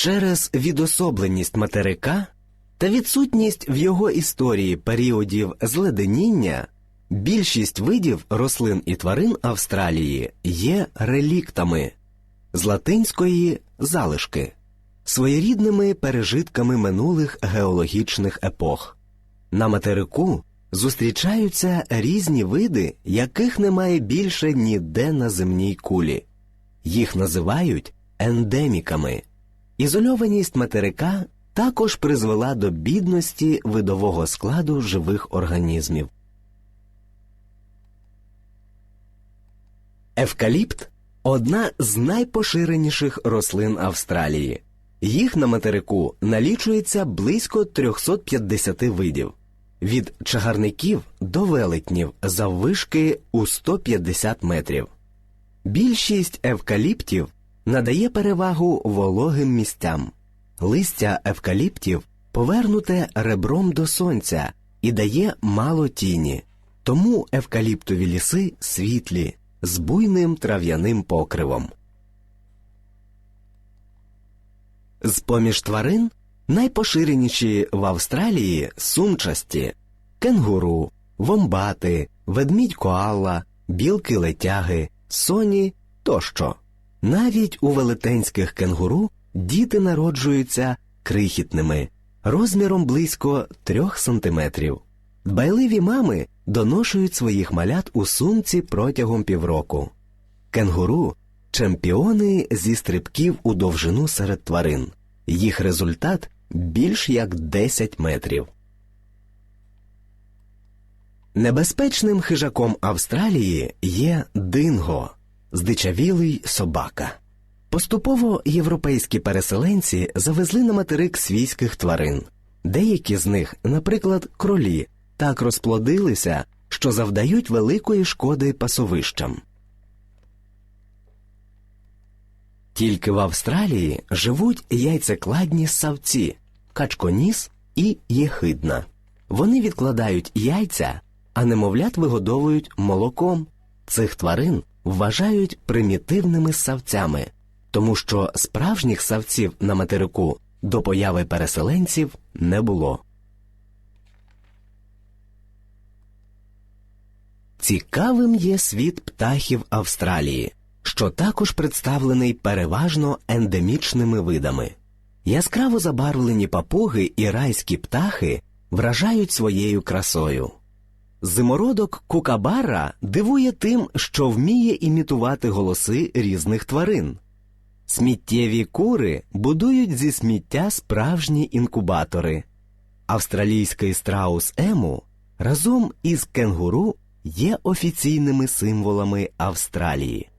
Через відособленість материка та відсутність в його історії періодів зледеніння більшість видів рослин і тварин Австралії є реліктами з латинської залишки, своєрідними пережитками минулих геологічних епох. На материку зустрічаються різні види, яких немає більше ніде на земній кулі. Їх називають ендеміками. Ізольованість материка також призвела до бідності видового складу живих організмів. Евкаліпт одна з найпоширеніших рослин Австралії. Їх на материку налічується близько 350 видів від чагарників до велетнів заввишки у 150 метрів. Більшість евкаліптів надає перевагу вологим місцям. Листя евкаліптів повернуте ребром до сонця і дає мало тіні, тому евкаліптові ліси світлі з буйним трав'яним покривом. З поміж тварин найпоширеніші в Австралії сумчасті кенгуру, вомбати, ведмідь коала, білки летяги, соні тощо. Навіть у велетенських кенгуру діти народжуються крихітними, розміром близько трьох сантиметрів. Дбайливі мами доношують своїх малят у сумці протягом півроку. Кенгуру чемпіони зі стрибків у довжину серед тварин. Їх результат більш як 10 метрів. Небезпечним хижаком Австралії є динго, здичавілий собака. Поступово європейські переселенці завезли на материк свійських тварин. Деякі з них, наприклад, кролі, так розплодилися, що завдають великої шкоди пасовищам. Тільки в Австралії живуть яйцекладні ссавці, качконіс і єхидна. Вони відкладають яйця, а немовлят вигодовують молоком. Цих тварин вважають примітивними ссавцями, тому що справжніх ссавців на материку до появи переселенців не було. Цікавим є світ птахів Австралії, що також представлений переважно ендемічними видами. Яскраво забарвлені папуги і райські птахи вражають своєю красою. Зимородок кукабара дивує тим, що вміє імітувати голоси різних тварин. Сміттєві кури будують зі сміття справжні інкубатори. Австралійський страус ему разом із кенгуру є офіційними символами Австралії.